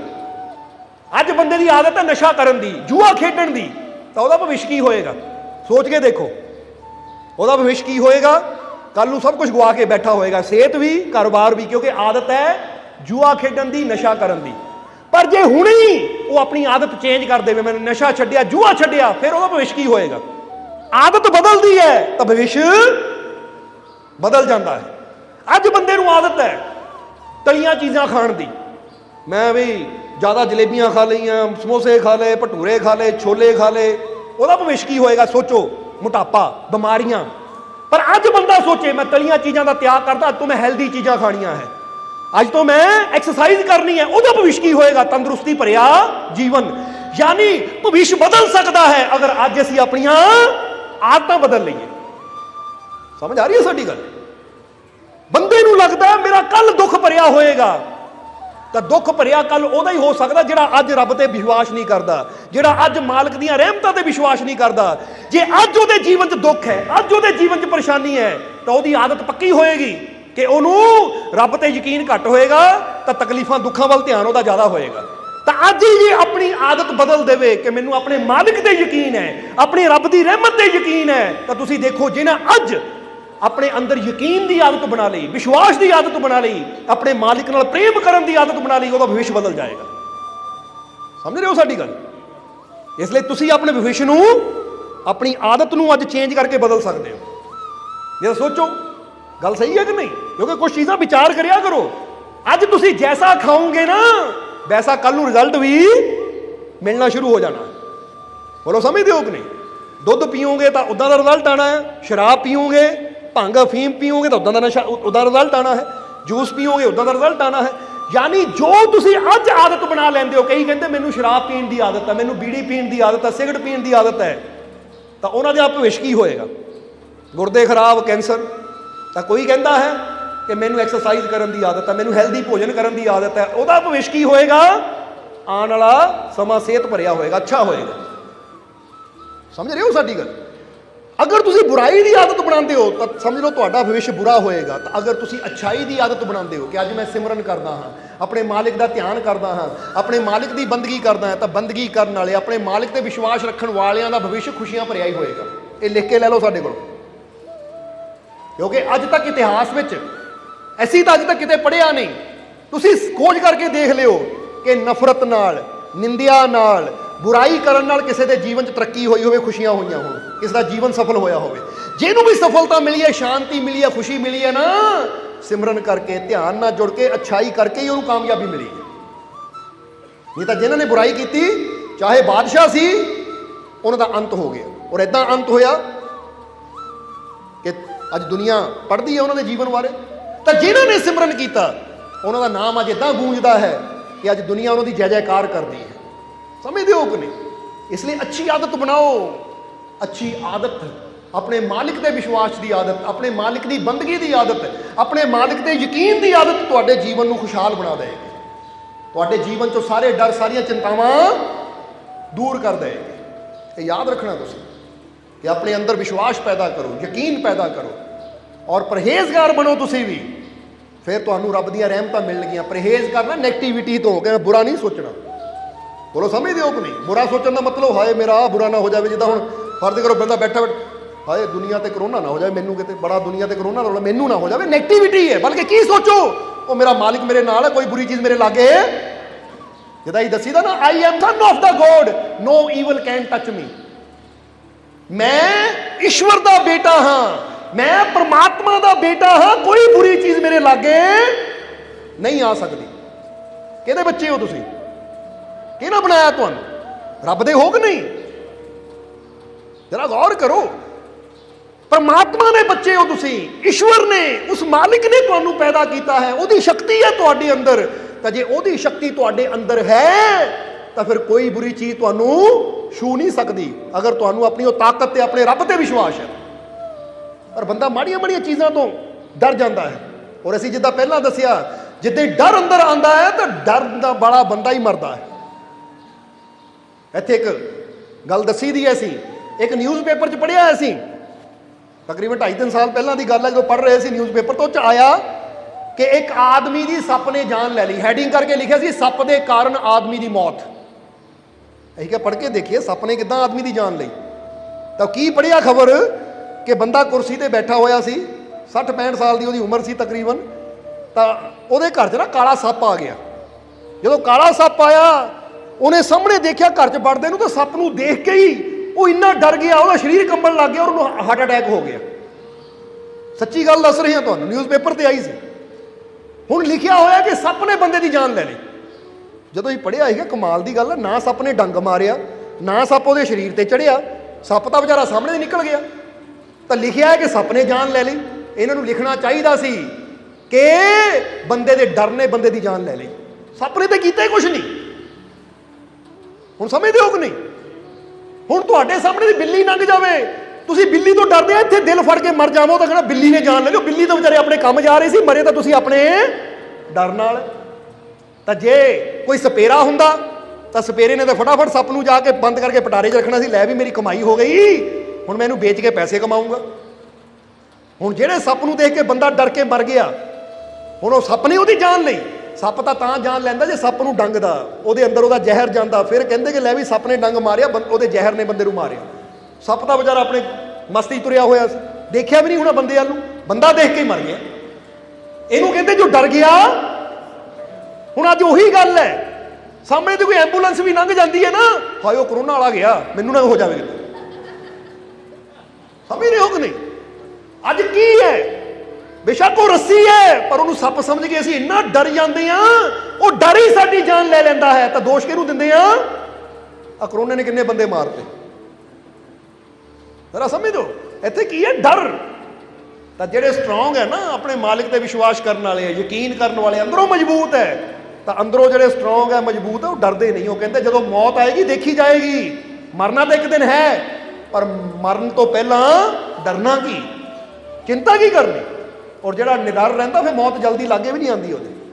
ਅੱਜ ਬੰਦੇ ਦੀ ਆਦਤ ਹੈ ਨਸ਼ਾ ਕਰਨ ਦੀ, ਜੂਆ ਖੇਡਣ ਦੀ। ਤਾਂ ਉਹਦਾ ਭਵਿੱਖ ਕੀ ਹੋਏਗਾ? ਸੋਚ ਕੇ ਦੇਖੋ। ਉਹਦਾ ਭਵਿੱਖ ਕੀ ਹੋਏਗਾ? ਕੱਲ ਨੂੰ ਸਭ ਕੁਝ ਗਵਾ ਕੇ ਬੈਠਾ ਹੋਏਗਾ। ਸਿਹਤ ਵੀ, ਕਾਰੋਬਾਰ ਵੀ, ਕਿਉਂਕਿ ਆਦਤ ਹੈ ਜੂਆ ਖੇਡਣ ਦੀ, ਨਸ਼ਾ ਕਰਨ ਦੀ। ਪਰ ਜੇ ਹੁਣੇ ਉਹ ਆਪਣੀ ਆਦਤ ਚੇਂਜ ਕਰ ਦੇਵੇ ਮੈਨੂੰ ਨਸ਼ਾ ਛੱਡਿਆ, ਜੂਆ ਛੱਡਿਆ, ਫਿਰ ਉਹਦਾ ਭਵਿੱਖ ਕੀ ਹੋਏਗਾ? ਆਦਤ ਬਦਲਦੀ ਹੈ, ਤਾਂ ਭਵਿੱਖ ਬਦਲ ਜਾਂਦਾ ਹੈ। ਅੱਜ ਬੰਦੇ ਨੂੰ ਆਦਤ ਹੈ ਤਲੀਆਂ ਚੀਜ਼ਾਂ ਖਾਣ ਦੀ। ਮੈਂ ਵੀ ਜ਼ਿਆਦਾ ਜਲੇਬੀਆਂ ਖਾ ਲਈਆਂ, ਸਮੋਸੇ ਖਾ ਲਏ, ਭਟੂਰੇ ਖਾ ਲਏ, ਛੋਲੇ ਖਾ ਲਏ। ਉਹਦਾ ਭਵਿੱਖ ਕੀ ਹੋਏਗਾ? ਸੋਚੋ, ਮੋਟਾਪਾ, ਬਿਮਾਰੀਆਂ। ਪਰ ਅੱਜ ਬੰਦਾ ਸੋਚੇ, ਮੈਂ ਤਲੀਆਂ ਚੀਜ਼ਾਂ ਦਾ ਤਿਆਗ ਕਰਦਾ, ਅੱਜ ਤੋਂ ਮੈਂ ਹੈਲਦੀ ਚੀਜ਼ਾਂ ਖਾਣੀਆਂ ਹੈ। ਅੱਜ ਤੋਂ ਮੈਂ ਐਕਸਰਸਾਈਜ਼ ਕਰਨੀ ਹੈ, ਉਹਦਾ ਭਵਿੱਖ ਕੀ ਹੋਏਗਾ? ਤੰਦਰੁਸਤੀ ਭਰਿਆ ਜੀਵਨ। ਯਾਨੀ ਭਵਿੱਖ ਬਦਲ ਸਕਦਾ ਹੈ, ਅਗਰ ਅੱਜ ਅਸੀਂ ਆਪਣੀਆਂ ਆਦਤਾਂ ਬਦਲ ਲਈਏ। ਸਮਝ ਆ ਰਹੀ ਹੈ ਸਾਡੀ ਗੱਲ? ਬੰਦੇ ਨੂੰ ਲੱਗਦਾ ਮੇਰਾ ਕੱਲ ਦੁੱਖ ਭਰਿਆ ਹੋਏਗਾ। ਤਾਂ ਦੁੱਖ ਭਰਿਆ ਕੱਲ ਉਹਦਾ ਹੀ ਹੋ ਸਕਦਾ ਜਿਹੜਾ ਅੱਜ ਰੱਬ ਤੇ ਵਿਸ਼ਵਾਸ ਨਹੀਂ ਕਰਦਾ, ਜਿਹੜਾ ਅੱਜ ਮਾਲਕ ਦੀਆਂ ਰਹਿਮਤਾਂ ਤੇ ਵਿਸ਼ਵਾਸ ਨਹੀਂ ਕਰਦਾ। ਜੇ ਅੱਜ ਉਹਦੇ ਜੀਵਨ 'ਚ ਦੁੱਖ ਹੈ, ਅੱਜ ਉਹਦੇ ਜੀਵਨ 'ਚ ਪਰੇਸ਼ਾਨੀ ਹੈ, ਤਾਂ ਉਹਦੀ ਆਦਤ ਪੱਕੀ ਹੋਏਗੀ ਕਿ ਉਹਨੂੰ ਰੱਬ ਤੇ ਯਕੀਨ ਘੱਟ ਹੋਏਗਾ, ਤਾਂ ਤਕਲੀਫਾਂ ਦੁੱਖਾਂ ਵੱਲ ਧਿਆਨ ਉਹਦਾ ਜ਼ਿਆਦਾ ਹੋਏਗਾ। ਤਾਂ ਅੱਜ ਹੀ ਜੇ ਆਪਣੀ ਆਦਤ ਬਦਲ ਦੇਵੇ ਕਿ ਮੈਨੂੰ ਆਪਣੇ ਮਾਲਕ ਤੇ ਯਕੀਨ ਹੈ, ਆਪਣੇ ਰੱਬ ਦੀ ਰਹਿਮਤ ਤੇ ਯਕੀਨ ਹੈ, ਤਾਂ ਤੁਸੀਂ ਦੇਖੋ ਜਿਹਨਾਂ ਅੱਜ ਆਪਣੇ ਅੰਦਰ ਯਕੀਨ ਦੀ ਆਦਤ ਬਣਾ ਲਈ, ਵਿਸ਼ਵਾਸ ਦੀ ਆਦਤ ਬਣਾ ਲਈ, ਆਪਣੇ ਮਾਲਿਕ ਨਾਲ ਪ੍ਰੇਮ ਕਰਨ ਦੀ ਆਦਤ ਬਣਾ ਲਈ, ਉਹਦਾ ਭਵਿੱਖ ਬਦਲ ਜਾਏਗਾ। ਸਮਝ ਰਹੇ ਹੋ ਸਾਡੀ ਗੱਲ? ਇਸ ਲਈ ਤੁਸੀਂ ਆਪਣੇ ਭਵਿੱਖ ਨੂੰ, ਆਪਣੀ ਆਦਤ ਨੂੰ ਅੱਜ ਚੇਂਜ ਕਰਕੇ ਬਦਲ ਸਕਦੇ ਹੋ। ਜੇ ਸੋਚੋ, ਗੱਲ ਸਹੀ ਹੈ ਕਿ ਨਹੀਂ? ਕਿਉਂਕਿ ਕੁਝ ਚੀਜ਼ਾਂ ਵਿਚਾਰ ਕਰਿਆ ਕਰੋ। ਅੱਜ ਤੁਸੀਂ ਜੈਸਾ ਖਾਓਗੇ ਨਾ, ਵੈਸਾ ਕੱਲ ਨੂੰ ਰਿਜ਼ਲਟ ਵੀ ਮਿਲਣਾ ਸ਼ੁਰੂ ਹੋ ਜਾਣਾ। ਬੋਲੋ, ਸਮਝਦੇ ਹੋ ਕਿ ਨਹੀਂ? ਦੁੱਧ ਪੀਓਗੇ ਤਾਂ ਉਦਾਂ ਦਾ ਰਿਜ਼ਲਟ ਆਣਾ ਹੈ, ਸ਼ਰਾਬ ਪੀਓਗੇ ਭੰਗ ਅਫੀਮ ਪੀਓਗੇ ਤਾਂ ਉਦਾਂ ਦਾ ਨਸ਼ਾ ਉਦਾਂ ਰਿਜ਼ਲਟ ਆਣਾ ਹੈ। ਜੂਸ ਪੀਓਗੇ, ਉਦਾਂ ਦਾ ਰਿਜ਼ਲਟ ਆਣਾ ਹੈ। ਯਾਨੀ ਜੋ ਤੁਸੀਂ ਅੱਜ ਆਦਤ ਬਣਾ ਲੈਂਦੇ ਹੋ, ਕਈ ਕਹਿੰਦੇ ਮੈਨੂੰ ਸ਼ਰਾਬ ਪੀਣ ਦੀ ਆਦਤ ਹੈ, ਮੈਨੂੰ ਬੀੜੀ ਪੀਣ ਦੀ ਆਦਤ ਹੈ, ਸਿਗਰਟ ਪੀਣ ਦੀ ਆਦਤ ਹੈ, ਤਾਂ ਉਹਨਾਂ ਦੇ ਆਪ ਭਵਿੱਖ ਕੀ ਹੋਏਗਾ? ਗੁਰਦੇ ਖਰਾਬ, ਕੈਂਸਰ। ਤਾਂ ਕੋਈ ਕਹਿੰਦਾ ਹੈ ਕਿ ਮੈਨੂੰ ਐਕਸਰਸਾਈਜ਼ ਕਰਨ ਦੀ ਆਦਤ ਹੈ, ਮੈਨੂੰ ਹੈਲਦੀ ਭੋਜਨ ਕਰਨ ਦੀ ਆਦਤ ਹੈ, ਉਹਦਾ ਭਵਿੱਖ ਕੀ ਹੋਏਗਾ? ਆਉਣ ਵਾਲਾ ਸਮਾਂ ਸਿਹਤ ਭਰਿਆ ਹੋਏਗਾ, ਅੱਛਾ ਹੋਏਗਾ। ਸਮਝ ਰਹੇ ਹੋ ਸਾਡੀ ਗੱਲ? ਅਗਰ ਤੁਸੀਂ ਬੁਰਾਈ ਦੀ ਆਦਤ ਬਣਾਉਂਦੇ ਹੋ, ਤਾਂ ਸਮਝ ਲਓ ਤੁਹਾਡਾ ਭਵਿੱਖ ਬੁਰਾ ਹੋਏਗਾ। ਤਾਂ ਅਗਰ ਤੁਸੀਂ ਅੱਛਾਈ ਦੀ ਆਦਤ ਬਣਾਉਂਦੇ ਹੋ ਕਿ ਅੱਜ ਮੈਂ ਸਿਮਰਨ ਕਰਦਾ ਹਾਂ, ਆਪਣੇ ਮਾਲਿਕ ਦਾ ਧਿਆਨ ਕਰਦਾ ਹਾਂ, ਆਪਣੇ ਮਾਲਿਕ ਦੀ ਬੰਦਗੀ ਕਰਦਾ ਹਾਂ, ਤਾਂ ਬੰਦਗੀ ਕਰਨ ਵਾਲੇ ਆਪਣੇ ਮਾਲਿਕ ਤੇ ਵਿਸ਼ਵਾਸ ਰੱਖਣ ਵਾਲਿਆਂ ਦਾ ਭਵਿੱਖ ਖੁਸ਼ੀਆਂ ਭਰਿਆ ਹੀ ਹੋਏਗਾ। ਇਹ ਲਿਖ ਕੇ ਲੈ ਲਓ ਸਾਡੇ ਕੋਲ। ਕਿਉਂਕਿ ਅੱਜ ਤੱਕ ਇਤਿਹਾਸ ਵਿੱਚ ਅਸੀਂ ਤਾਂ ਅੱਜ ਤੱਕ ਕਿਤੇ ਪੜਿਆ ਨਹੀਂ। ਤੁਸੀਂ ਖੋਜ ਕਰਕੇ ਦੇਖ ਲਿਓ ਕਿ ਨਫ਼ਰਤ ਨਾਲ, ਨਿੰਦਿਆ ਨਾਲ ਬੁਰਾਈ ਕਰਨ ਨਾਲ ਕਿਸੇ ਦੇ ਜੀਵਨ 'ਚ ਤਰੱਕੀ ਹੋਈ ਹੋਵੇ, ਖੁਸ਼ੀਆਂ ਹੋਈਆਂ ਹੋਣ, ਕਿਸੇ ਦਾ ਜੀਵਨ ਸਫਲ ਹੋਇਆ ਹੋਵੇ। ਜਿਹਨੂੰ ਵੀ ਸਫਲਤਾ ਮਿਲੀ ਹੈ, ਸ਼ਾਂਤੀ ਮਿਲੀ ਹੈ, ਖੁਸ਼ੀ ਮਿਲੀ ਹੈ ਨਾ, ਸਿਮਰਨ ਕਰਕੇ, ਧਿਆਨ ਨਾਲ ਜੁੜ ਕੇ, ਅਛਾਈ ਕਰਕੇ ਹੀ ਉਹਨੂੰ ਕਾਮਯਾਬੀ ਮਿਲੀ ਹੈ। ਨਹੀਂ ਤਾਂ ਜਿਨ੍ਹਾਂ ਨੇ ਬੁਰਾਈ ਕੀਤੀ, ਚਾਹੇ ਬਾਦਸ਼ਾਹ ਸੀ, ਉਹਨਾਂ ਦਾ ਅੰਤ ਹੋ ਗਿਆ। ਔਰ ਇਦਾਂ ਅੰਤ ਹੋਇਆ ਕਿ ਅੱਜ ਦੁਨੀਆ ਪੜ੍ਹਦੀ ਹੈ ਉਹਨਾਂ ਦੇ ਜੀਵਨ ਬਾਰੇ। ਤਾਂ ਜਿਨ੍ਹਾਂ ਨੇ ਸਿਮਰਨ ਕੀਤਾ, ਉਹਨਾਂ ਦਾ ਨਾਮ ਅੱਜ ਇਦਾਂ ਗੂੰਜਦਾ ਹੈ ਕਿ ਅੱਜ ਦੁਨੀਆ ਉਹਨਾਂ ਦੀ ਜੈ ਜੈਕਾਰ ਕਰਦੀ ਹੈ। ਸਮਝਦੇ ਹੋ ਕਿ ਨਹੀਂ ਇਸ ਲਈ ਅੱਛੀ ਆਦਤ ਬਣਾਓ। ਅੱਛੀ ਆਦਤ, ਆਪਣੇ ਮਾਲਿਕ ਤੇ ਵਿਸ਼ਵਾਸ ਦੀ ਆਦਤ, ਆਪਣੇ ਮਾਲਿਕ ਦੀ ਬੰਦਗੀ ਦੀ ਆਦਤ, ਆਪਣੇ ਮਾਲਿਕ ਤੇ ਯਕੀਨ ਦੀ ਆਦਤ ਤੁਹਾਡੇ ਜੀਵਨ ਨੂੰ ਖੁਸ਼ਹਾਲ ਬਣਾ ਦੇਵੇਗੀ। ਤੁਹਾਡੇ ਜੀਵਨ ਚੋਂ ਸਾਰੇ ਡਰ, ਸਾਰੀਆਂ ਚਿੰਤਾਵਾਂ ਦੂਰ ਕਰ ਦੇਵੇਗੀ। ਇਹ ਯਾਦ ਰੱਖਣਾ ਤੁਸੀਂ ਕਿ ਆਪਣੇ ਅੰਦਰ ਵਿਸ਼ਵਾਸ ਪੈਦਾ ਕਰੋ, ਯਕੀਨ ਪੈਦਾ ਕਰੋ ਔਰ ਪਰਹੇਜ਼ਗਾਰ ਬਣੋ ਤੁਸੀਂ ਵੀ। ਫਿਰ ਤੁਹਾਨੂੰ ਰੱਬ ਦੀਆਂ ਰਹਿਮਤਾਂ ਮਿਲਣਗੀਆਂ। ਪਰਹੇਜ਼ ਕਰਨਾ ਨੈਗੇਟਿਵਿਟੀ ਤੋਂ ਕਿ ਮੈਂ ਬੁਰਾ ਨਹੀਂ ਸੋਚਣਾ। ਬੋਲੋ ਸਮਝਦੇ ਹੋ ਕਿ ਨਹੀਂ ਬੁਰਾ ਸੋਚਣ ਦਾ ਮਤਲਬ, ਹਾਏ, ਮੇਰਾ ਆਹ ਬੁਰਾ ਨਾ ਹੋ ਜਾਵੇ, ਜਿੱਦਾਂ ਹੁਣ ਫਰਜ਼ ਕਰੋ ਬੰਦਾ ਬੈਠਾ ਬੈਠਾ ਹਾਏ, ਦੁਨੀਆ ਤੇ ਕਰੋਨਾ ਨਾ ਹੋ ਜਾਵੇ, ਮੈਨੂੰ ਕਿਤੇ ਬੜਾ ਦੁਨੀਆ ਤੇ ਕਰੋਨਾ ਨਾ ਹੋ ਮੈਨੂੰ ਨਾ ਹੋ ਜਾਵੇ ਨੈਗੇਟਿਵਿਟੀ ਹੈ। ਬਲਕਿ ਕੀ ਸੋਚੋ? ਉਹ ਮੇਰਾ ਮਾਲਿਕ ਮੇਰੇ ਨਾਲ ਹੈ, ਕੋਈ ਬੁਰੀ ਚੀਜ਼ ਮੇਰੇ ਲਾਗੇ ਜਿਹਦਾ ਹੀ ਦੱਸੀਦਾ ਨਾ I am son of the god no evil can touch me ਮੈਂ ਈਸ਼ਵਰ ਦਾ ਬੇਟਾ ਹਾਂ, ਮੈਂ ਪਰਮਾਤਮਾ ਦਾ ਬੇਟਾ ਹਾਂ, ਕੋਈ ਬੁਰੀ ਚੀਜ਼ ਮੇਰੇ ਲਾਗੇ ਨਹੀਂ ਆ ਸਕਦੀ। ਕਿਹਦੇ ਬੱਚੇ ਹੋ ਤੁਸੀਂ? ਕਿਹਨੇ ਬਣਾਇਆ ਤੁਹਾਨੂੰ? ਰੱਬ ਦੇ ਹੋ ਕਿ ਨਹੀਂ? ਜਰਾ ਗੌਰ ਕਰੋ। ਪਰਮਾਤਮਾ ਦੇ ਬੱਚੇ ਹੋ ਤੁਸੀਂ, ਈਸ਼ਵਰ ਨੇ, ਉਸ ਮਾਲਿਕ ਨੇ ਤੁਹਾਨੂੰ ਪੈਦਾ ਕੀਤਾ ਹੈ, ਉਹਦੀ ਸ਼ਕਤੀ ਹੈ ਤੁਹਾਡੇ ਅੰਦਰ। ਤਾਂ ਜੇ ਉਹਦੀ ਸ਼ਕਤੀ ਤੁਹਾਡੇ ਅੰਦਰ ਹੈ, ਤਾਂ ਫਿਰ ਕੋਈ ਬੁਰੀ ਚੀਜ਼ ਤੁਹਾਨੂੰ ਛੂ ਨਹੀਂ ਸਕਦੀ, ਅਗਰ ਤੁਹਾਨੂੰ ਆਪਣੀ ਉਹ ਤਾਕਤ ਤੇ ਆਪਣੇ ਰੱਬ ਤੇ ਵਿਸ਼ਵਾਸ ਹੈ। ਪਰ ਬੰਦਾ ਮਾੜੀਆਂ ਮਾੜੀਆਂ ਚੀਜ਼ਾਂ ਤੋਂ ਡਰ ਜਾਂਦਾ ਹੈ। ਔਰ ਅਸੀਂ ਜਿੱਦਾਂ ਪਹਿਲਾਂ ਦੱਸਿਆ, ਜਿੱਦਾਂ ਡਰ ਅੰਦਰ ਆਂਦਾ ਹੈ, ਤਾਂ ਡਰ ਦਾ ਬੜਾ ਬੰਦਾ ਹੀ ਮਰਦਾ ਹੈ। ਇੱਥੇ ਇੱਕ ਗੱਲ ਦੱਸੀ ਦੀ ਐ ਸੀ ਇੱਕ ਨਿਊਜ਼ਪੇਪਰ 'ਚ ਪੜ੍ਹਿਆ ਸੀ ਤਕਰੀਬਨ 2.5 ਸਾਲ ਪਹਿਲਾਂ ਦੀ ਗੱਲ ਹੈ, ਜਦੋਂ ਪੜ੍ਹ ਰਹੇ ਸੀ ਨਿਊਜ਼ਪੇਪਰ ਤੋਂ 'ਚ ਆਇਆ ਕਿ ਇੱਕ ਆਦਮੀ ਦੀ ਸੱਪ ਨੇ ਜਾਨ ਲੈ ਲਈ। ਹੈਡਿੰਗ ਕਰਕੇ ਲਿਖਿਆ ਸੀ, ਸੱਪ ਦੇ ਕਾਰਨ ਆਦਮੀ ਦੀ ਮੌਤ। ਅਸੀਂ ਕਿਹਾ, ਪੜ੍ਹ ਕੇ ਦੇਖੀਏ, ਸੱਪ ਨੇ ਕਿਦਾਂ ਆਦਮੀ ਦੀ ਜਾਨ ਲਈ। ਤਾਂ ਕੀ ਪੜਿਆ ਖਬਰ? ਕਿ ਬੰਦਾ ਕੁਰਸੀ ਤੇ ਬੈਠਾ ਹੋਇਆ ਸੀ 60 65 ਸਾਲ ਦੀ ਉਹਦੀ ਉਮਰ ਸੀ ਤਕਰੀਬਨ। ਤਾਂ ਉਹਦੇ ਘਰ 'ਚ ਨਾ ਕਾਲਾ ਸੱਪ ਆ ਗਿਆ। ਜਦੋਂ ਕਾਲਾ ਸੱਪ ਆਇਆ ਉਹਨੇ ਸਾਹਮਣੇ ਦੇਖਿਆ ਘਰ 'ਚ ਵੜਦੇ ਨੂੰ ਤਾਂ ਸੱਪ ਨੂੰ ਦੇਖ ਕੇ ਹੀ ਉਹ ਇੰਨਾ ਡਰ ਗਿਆ, ਉਹਦਾ ਸਰੀਰ ਕੰਬਣ ਲੱਗ ਗਿਆ ਔਰ ਉਹਨੂੰ ਹਾਰਟ ਅਟੈਕ ਹੋ ਗਿਆ। ਸੱਚੀ ਗੱਲ ਦੱਸ ਰਹੀ ਹਾਂ ਤੁਹਾਨੂੰ ਨਿਊਜ਼ਪੇਪਰ ਤੇ ਆਈ ਸੀ। ਹੁਣ ਲਿਖਿਆ ਹੋਇਆ ਕਿ ਸੱਪ ਨੇ ਬੰਦੇ ਦੀ ਜਾਨ ਲੈ ਲਈ। ਜਦੋਂ ਇਹ ਪੜਿਆ ਸੀਗਾ, ਕਮਾਲ ਦੀ ਗੱਲ ਨਾ ਸੱਪ ਨੇ ਡੰਗ ਮਾਰਿਆ, ਨਾ ਸੱਪ ਉਹਦੇ ਸਰੀਰ ਤੇ ਚੜਿਆ ਸੱਪ ਤਾਂ ਵਿਚਾਰਾ ਸਾਹਮਣੇ ਨਿਕਲ ਗਿਆ। ਤਾਂ ਲਿਖਿਆ ਹੈ ਕਿ ਸੱਪ ਨੇ ਜਾਨ ਲੈ ਲਈ, ਇਹਨਾਂ ਨੂੰ ਲਿਖਣਾ ਚਾਹੀਦਾ ਸੀ ਕਿ ਬੰਦੇ ਦੇ ਡਰ ਨੇ ਬੰਦੇ ਦੀ ਜਾਨ ਲੈ ਲਈ। ਸੱਪ ਨੇ ਤਾਂ ਕੀਤਾ ਹੀ ਕੁਝ ਨਹੀਂ। ਹੁਣ ਸਮਝਦੇ ਹੋ ਕਿ ਨਹੀਂ? ਹੁਣ ਤੁਹਾਡੇ ਸਾਹਮਣੇ ਦੀ ਬਿੱਲੀ ਲੰਘ ਜਾਵੇ। ਤੁਸੀਂ ਬਿੱਲੀ ਤੋਂ ਡਰਦੇ ਆ, ਇੱਥੇ ਦਿਲ ਫੜ ਕੇ ਮਰ ਜਾਵੋ ਤਾਂ ਕਹਿੰਦਾ ਬਿੱਲੀ ਨੇ ਜਾਨ ਲੈ ਲਿਓ। ਬਿੱਲੀ ਤਾਂ ਵਿਚਾਰੇ ਆਪਣੇ ਕੰਮ ਜਾ ਰਹੇ ਸੀ, ਮਰੇ ਤਾਂ ਤੁਸੀਂ ਆਪਣੇ ਡਰ ਨਾਲ। ਤਾਂ ਜੇ ਕੋਈ ਸਪੇਰਾ ਹੁੰਦਾ, ਤਾਂ ਸਪੇਰੇ ਨੇ ਤਾਂ ਫਟਾਫਟ ਸੱਪ ਨੂੰ ਜਾ ਕੇ ਬੰਦ ਕਰਕੇ ਪਟਾਰੇ 'ਚ ਰੱਖਣਾ ਸੀ, ਲੈ ਵੀ ਮੇਰੀ ਕਮਾਈ ਹੋ ਗਈ, ਹੁਣ ਮੈਂ ਇਹਨੂੰ ਵੇਚ ਕੇ ਪੈਸੇ ਕਮਾਊਂਗਾ। ਹੁਣ ਜਿਹੜੇ ਸੱਪ ਨੂੰ ਦੇਖ ਕੇ ਬੰਦਾ ਡਰ ਕੇ ਮਰ ਗਿਆ, ਹੁਣ ਉਹ ਸੱਪ ਨੇ ਉਹਦੀ ਜਾਨ ਲਈ। ਸੱਪ ਤਾਂ ਤਾਂ ਜਾਨ ਲੈਂਦਾ ਜੇ ਸੱਪ ਨੂੰ ਡੰਗਦਾ। ਉਹਦੇ ਅੰਦਰ ਉਹਦਾ ਜ਼ਹਿਰ ਜਾਂਦਾ। ਫਿਰ ਕਹਿੰਦੇ ਕਿ ਲੈ ਵੀ ਸੱਪ ਨੇ ਡੰਗ ਮਾਰਿਆ, ਬੰ- ਉਹਦੇ ਜ਼ਹਿਰ ਨੇ ਬੰਦੇ ਨੂੰ ਮਾਰਿਆ। ਸੱਪ ਤਾਂ ਵਿਚਾਰਾ ਆਪਣੇ ਮਸਤੀ ਤੁਰਿਆ ਹੋਇਆ ਸੀ। ਦੇਖਿਆ ਵੀ ਨਹੀਂ ਹੋਣਾ ਬੰਦੇ ਵੱਲ ਨੂੰ। ਬੰਦਾ ਦੇਖ ਕੇ ਹੀ ਮਰ ਗਿਆ। ਇਹਨੂੰ ਕਹਿੰਦੇ ਜੋ ਡਰ ਗਿਆ, ਹੁਣ ਅੱਜ ਉਹੀ ਗੱਲ ਹੈ। ਸਾਹਮਣੇ ਤੇ ਕੋਈ ਐਂਬੂਲੈਂਸ ਵੀ ਲੰਘ ਜਾਂਦੀ ਹੈ ਨਾ। ਹਾਏ, ਉਹ ਕਰੋਨਾ ਵਾਲਾ ਗਿਆ। ਮੈਨੂੰ ਨਾ ਹੋ ਜਾਵੇ ਸਮਝ ਰਹੇ ਹੋ ਕਿ ਨਹੀਂ? ਅੱਜ ਕੀ ਹੈ? ਬੇਸ਼ੱਕ ਉਹ ਰੱਸੀ ਹੈ, ਪਰ ਉਹਨੂੰ ਸੱਪ ਸਮਝ ਕੇ ਅਸੀਂ ਇੰਨਾ ਡਰ ਜਾਂਦੇ ਆ ਉਹ ਡਰ ਹੀ ਸਾਡੀ ਜਾਨ ਲੈ ਲੈਂਦਾ ਹੈ, ਤਾਂ ਦੋਸ਼ ਕਿਹਨੂੰ ਦਿੰਦੇ ਆ? ਆ ਕਰੋਨਾ ਨੇ ਕਿੰਨੇ ਬੰਦੇ ਮਾਰਤੇ? ਜ਼ਰਾ ਸਮਝੋ ਇੱਥੇ ਕੀ ਹੈ ਡਰ? ਤਾਂ ਜਿਹੜੇ ਸਟਰੋਂਗ ਹੈ ਨਾ, ਆਪਣੇ ਮਾਲਿਕ ਤੇ ਵਿਸ਼ਵਾਸ ਕਰਨ ਵਾਲੇ ਆ, ਯਕੀਨ ਕਰਨ ਵਾਲੇ ਅੰਦਰੋਂ ਮਜ਼ਬੂਤ ਹੈ। ਤਾਂ ਅੰਦਰੋਂ ਜਿਹੜੇ ਸਟਰੋਂਗ ਹੈ, ਮਜ਼ਬੂਤ ਹੈ ਉਹ ਡਰਦੇ ਨਹੀਂ, ਉਹ ਕਹਿੰਦੇ ਜਦੋਂ ਮੌਤ ਆਏਗੀ, ਦੇਖੀ ਜਾਏਗੀ। ਮਰਨਾ ਤਾਂ ਇੱਕ ਦਿਨ ਹੈ, ਪਰ ਮਰਨ ਤੋਂ ਪਹਿਲਾਂ ਡਰਨਾ ਕੀ? ਚਿੰਤਾ ਕੀ ਕਰਨੀ? ਔਰ ਜਿਹੜਾ ਨਿਡਰ ਰਹਿੰਦਾ ਫਿਰ ਮੌਤ ਜਲਦੀ ਲਾਗੇ ਵੀ ਨਹੀਂ ਆਉਂਦੀ ਉਹਦੇ।